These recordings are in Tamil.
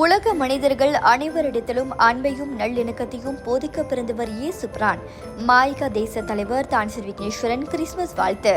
உலக மனிதர்கள் அனைவரிடத்திலும் அன்பையும் நல்லிணக்கத்தையும் போதிக்க பிறந்தவர் இயேசு பிரான். மாய்கா தேச தலைவர் தான் ஸ்ரீ விக்னேஸ்வரன் கிறிஸ்துமஸ் வாழ்த்து.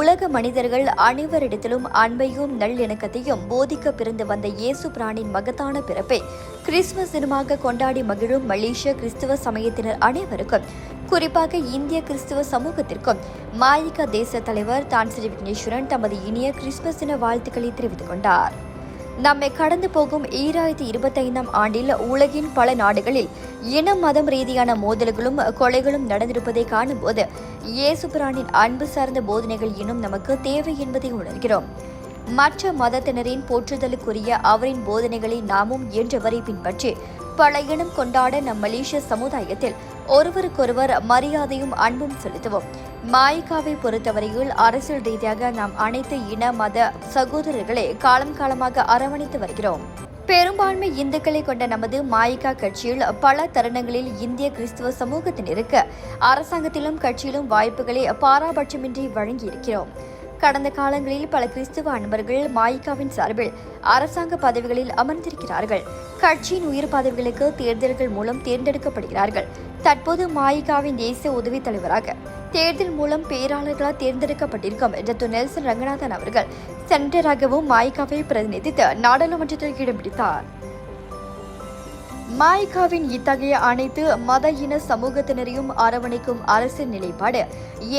உலக மனிதர்கள் அனைவரிடத்திலும் அன்பையும் நல்லிணக்கத்தையும் போதிக்க பிறந்து வந்த இயேசு பிரானின் மகத்தான பிறப்பை கிறிஸ்துமஸ் தினமாக கொண்டாடி மகிழும் மலேசிய கிறிஸ்துவ சமயத்தினர் அனைவருக்கும் குறிப்பாக இந்திய கிறிஸ்துவ சமூகத்திற்கும் மாயிகா தேச தலைவர் தான் ஸ்ரீ விக்னேஸ்வரன் தமது இனிய கிறிஸ்துமஸ் தின வாழ்த்துக்களை தெரிவித்துக் கொண்டார். நம்மை கடந்து போகும் ஈராயிரத்தி இருபத்தைந்தாம் ஆண்டில் உலகின் பல நாடுகளில் இன மதம் ரீதியான மோதல்களும் கொலைகளும் நடந்திருப்பதை காணும்போது இயேசுபிரானின் அன்பு சார்ந்த போதனைகள் இன்னும் நமக்கு தேவை என்பதை உணர்கிறோம். மற்ற மதத்தினரின் போற்றுதலுக்குரிய அவரின் போதனைகளை நாமும் இயன்றவரை பின்பற்றி பல இனம் கொண்டாட நம் மலேசிய சமுதாயத்தில் ஒருவருக்கொருவர் மரியாதையும் அன்பும் செலுத்துவோம். மாயிகாவை பொறுத்தவரையில் அரசியல் ரீதியாக நாம் அனைத்து இன மத சகோதரர்களை காலம் காலமாக அரவணைத்து வருகிறோம். பெரும்பான்மை இந்துக்களை கொண்ட நமது மாயிகா கட்சியில் பல தருணங்களில் இந்திய கிறிஸ்துவ சமூகத்தினருக்கு அரசாங்கத்திலும் கட்சியிலும் வாய்ப்புகளை பாராபட்சமின்றி வழங்கியிருக்கிறோம். கடந்த காலங்களில் பல கிறிஸ்துவ அன்பர்கள் மாயிகாவின் சார்பில் அரசாங்க பதவிகளில் அமர்ந்திருக்கிறார்கள். கட்சியின் உயர் பதவிகளுக்கு தேர்தல்கள் மூலம் தேர்ந்தெடுக்கப்படுகிறார்கள். தற்போது மாயிகாவின் தேசிய உதவி தலைவராக தேர்தல் மூலம் பேராளர்களால் தேர்ந்தெடுக்கப்பட்டிருக்கும் என்ற நெல்சன் ரங்கநாதன் அவர்கள் சென்டராகவும் மாயிகாவை பிரதிநிதித்து நாடாளுமன்றத்தில் இடம் பிடித்தார் மாய்காவின் இத்தகைய அனைத்து மத இன சமூகத்தினரையும் அரவணைக்கும் அரசின் நிலைப்பாடு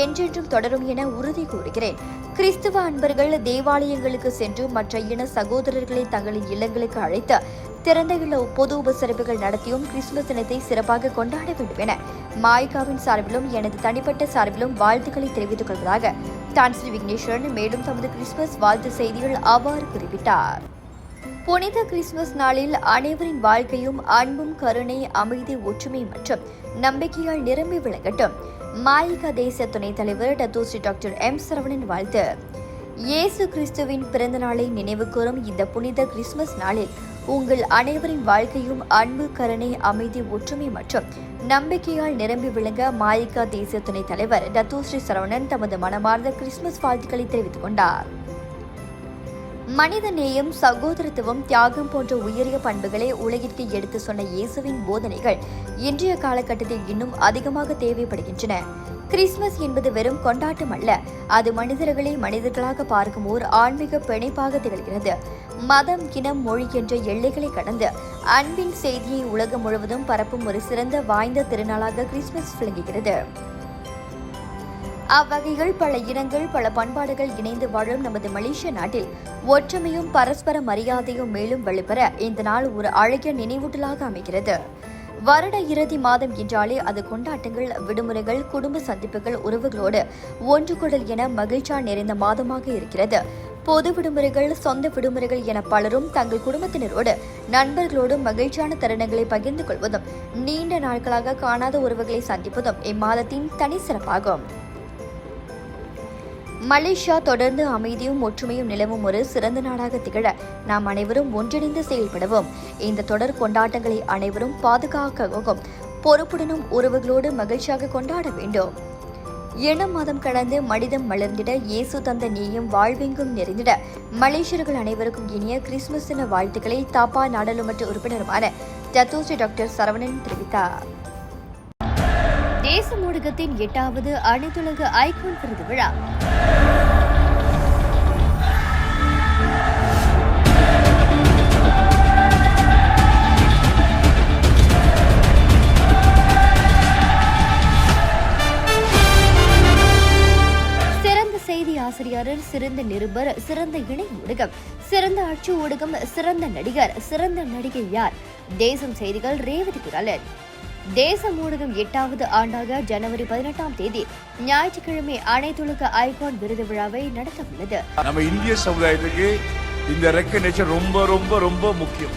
என்றென்றும் தொடரும் என உறுதி கூறுகிறேன். கிறிஸ்துவ அன்பர்கள் தேவாலயங்களுக்கு சென்று மற்ற இன சகோதரர்களை தங்களின் இல்லங்களுக்கு அழைத்து திறந்த இல்ல பொது உபசரிப்புகள் நடத்தியும் கிறிஸ்துமஸ் தினத்தை சிறப்பாக கொண்டாட வேண்டும் என மாய்காவின் சார்பிலும் எனது தனிப்பட்ட சார்பிலும் வாழ்த்துக்களை தெரிவித்துக் கொள்வதாக தான்ஸ்ரீ விக்னேஸ்வரன் மேலும் தமது கிறிஸ்துமஸ் வாழ்த்து செய்திகள் அவ்வாறு குறிப்பிட்டார். புனித கிறிஸ்துமஸ் நாளில் அனைவரின் வாழ்க்கையும் அன்பும் கருணை அமைதி ஒற்றுமை மற்றும் நம்பிக்கையால் நிரம்பி விளங்கட்டும். மாயிகா தேசிய துணைத் தலைவர் டத்தோஸ்ரீ டாக்டர் எம் சரவணன் வாழ்த்து. இயேசு கிறிஸ்துவின் பிறந்த நாளை நினைவுகூரும் இந்த புனித கிறிஸ்துமஸ் நாளில் உங்கள் அனைவரின் வாழ்க்கையும் அன்பு கருணை அமைதி ஒற்றுமை மற்றும் நம்பிக்கையால் நிரம்பி விளங்க மாயிகா தேசிய துணைத் தலைவர் டத்தூஸ்ரீ சரவணன் தமது மனமார்ந்த கிறிஸ்துமஸ் வாழ்த்துக்களை தெரிவித்துக் கொண்டார். மனித நேயம் சகோதரத்துவம் தியாகம் போன்ற உயரிய பண்புகளை உலகிற்கு எடுத்து சொன்ன இயேசுவின் போதனைகள் இன்றைய காலகட்டத்தில் இன்னும் அதிகமாக தேவைப்படுகின்றன. கிறிஸ்துமஸ் என்பது வெறும் கொண்டாட்டம் அல்ல அது மனிதர்களை மனிதர்களாக பார்க்கும் ஓர் ஆன்மீக பிணைப்பாக திகழ்கிறது. மதம் இனம் மொழி என்ற எல்லைகளை கடந்து அன்பின் செய்தியை உலகம் முழுவதும் பரப்பும் ஒரு சிறந்த வாய்ந்த திருநாளாக கிறிஸ்துமஸ் விளங்குகிறது. அவ்வகையில் பல இனங்கள் பல பண்பாடுகள் இணைந்து வாழும் நமது மலேசிய நாட்டில் ஒற்றுமையும் பரஸ்பர மரியாதையும் மேலும் வெளிப்பெற இந்த நாள் ஒரு அழகிய நினைவூட்டலாக அமைகிறது. வருட இறுதி மாதம் என்றாலே அது கொண்டாட்டங்கள் விடுமுறைகள் குடும்ப சந்திப்புகள் உறவுகளோடு ஒன்று குடல் என மகிழ்ச்சியா நிறைந்த மாதமாக இருக்கிறது. பொது விடுமுறைகள் சொந்த விடுமுறைகள் என பலரும் தங்கள் குடும்பத்தினரோடு நண்பர்களோடு மகிழ்ச்சியான தருணங்களை பகிர்ந்து கொள்வதும் நீண்ட நாட்களாக காணாத உறவுகளை சந்திப்பதும் இம்மாதத்தின் தனி சிறப்பாகும் மலேசியா தொடர்ந்து அமைதியும் ஒற்றுமையும் நிலவும் ஒரு சிறந்த நாடாக திகழ நாம் அனைவரும் ஒன்றிணைந்து செயல்படவும். இந்த தொடர் கொண்டாட்டங்களை அனைவரும் பாதுகாக்கவும் பொறுப்புடனும் உறவுகளோடு மகிழ்ச்சியாக கொண்டாட வேண்டும். இனம் மதம் கடந்து மனிதம் மலர்ந்திட இயேசு தந்த நீயும் வாழ்வெங்கும் நிறைந்திட மலேசியர்கள் அனைவருக்கும் இனிய கிறிஸ்துமஸ் தின வாழ்த்துக்களை தாப்பா நாடாளுமன்ற உறுப்பினருமான டத்தோசி டாக்டர் சரவணன் தெரிவித்தார். தேச ஊடகத்தின் எட்டாவது அனைத்துலக ஐகான் விருது விழா. சிறந்த செய்தி ஆசிரியரில் சிறந்த நிருபர் சிறந்த இணை ஊடகம் சிறந்த அச்சு ஊடகம் சிறந்த நடிகர் சிறந்த நடிகை யார்? தேசம் செய்திகள் ரேவதி குரலன் தேச ஊடகம் எட்டாவது ஆண்டாக ஜனவரி பதினெட்டாம் தேதி ஞாயிற்றுக்கிழமை அனைத்துலக ஐகான் விருது விழாவை நடத்த உள்ளது நம்ம இந்திய சமுதாயத்துக்கு இந்த ரெக்கனேஷன் ரொம்ப ரொம்ப ரொம்ப முக்கியம்.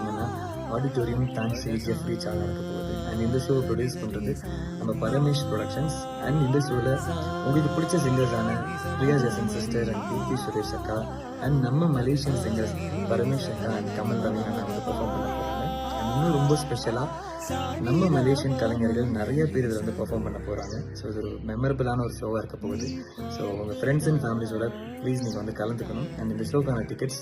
ஆடிட்டோரியம் டான்ஸி ஜெஃப்ரி சால் இருக்க போகுது. அண்ட் இந்த ஷோவை ப்ரொடியூஸ் பண்ணுறது நம்ம பரமேஷ் ப்ரொடக்ஷன்ஸ் அண்ட் இந்த ஷோவில் உங்களுக்கு பிடிச்ச சிங்கர்ஸான பிரியா ஜெசன் சிஸ்டர் அண்ட் கீர்த்தி சுரேஷ் அக்கா. அண்ட் நம்ம மலேசியன் சிங்கர்ஸ் பரமேஷ் அக்கா அண்ட் கமல் ரவி அண்ணா வந்து பர்ஃபார்ம் பண்ண போகிறாங்க இன்னும் ரொம்ப ஸ்பெஷலாக நம்ம மலேசியன் கலைஞர்கள் நிறைய பேர் இதில் வந்து பர்ஃபார்ம் பண்ண போகிறாங்க ஸோ இது ஒரு மெமரபிளான ஒரு ஷோவாக இருக்க போகுது. ஸோ உங்கள் ஃப்ரெண்ட்ஸ் அண்ட் ஃபேமிலிஸோட ப்ளீஸ் நீங்கள் வந்து கலந்துக்கணும். அண்ட் இந்த ஷோக்கான tickets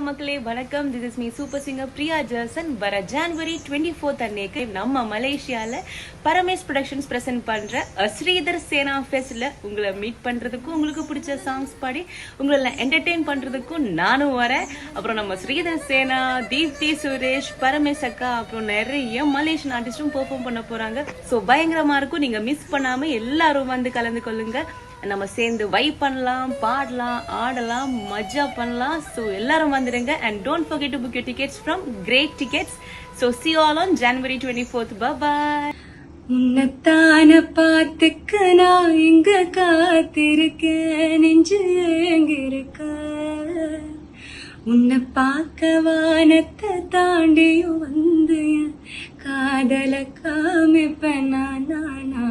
ஹலோ மக்களே வணக்கம். This is me super singer Priya Jerson வர ஜான்வரி டுவெண்ட்டி ஃபோர்த் அன்னைக்கு நம்ம மலேசியால பரமேஷ் ப்ரொடக்ஷன்ஸ் பிரசன்ட் பண்ற ஸ்ரீதர் சேனா ஃபெஸ்ட்ல உங்களை மீட் பண்றதுக்கும் உங்களுக்கு பிடிச்ச சாங்ஸ் பாடி உங்களை என்டர்டெயின் பண்றதுக்கும் நானும் வரேன். அப்புறம் நம்ம ஸ்ரீதர் சேனா தீப்தி சுரேஷ் பரமேஷ் அக்கா அப்புறம் நிறைய மலேசியன் ஆர்டிஸ்டும் பெர்ஃபார்ம் பண்ண போறாங்க. ஸோ பயங்கரமா இருக்கும். நீங்க மிஸ் பண்ணாம எல்லாரும் வந்து கலந்து கொள்ளுங்க. நம்ம சேர்ந்து வைப் பண்ணலாம் பாடலாம் ஆடலாம் மஜா பண்ணலாம். ஸோ எல்லாரும் வந்து வந்துடுங்க and don't forget to book your tickets from great tickets so see all on January twenty fourth bye உன்னைத்தான பார்த்துக்க நான் இங்க காத்திருக்க நெஞ்சு எங்கிருக்க உன்னை பார்க்க வானத்தை தாண்டியும் வந்து என் காதல காமிப்பேன். நான் நானா.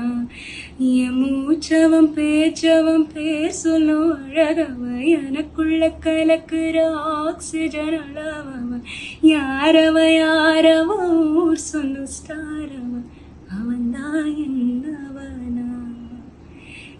என் மூச்சவன் பேச்சவன் பேர் சொல்லும் அழகவ எனக்குள்ள கலக்குற ஆக்சிஜன் அளவவன். யாரவ யாரவ ஊர் சொல்லும் ஸ்டாரவன் அவன்தான் என்ன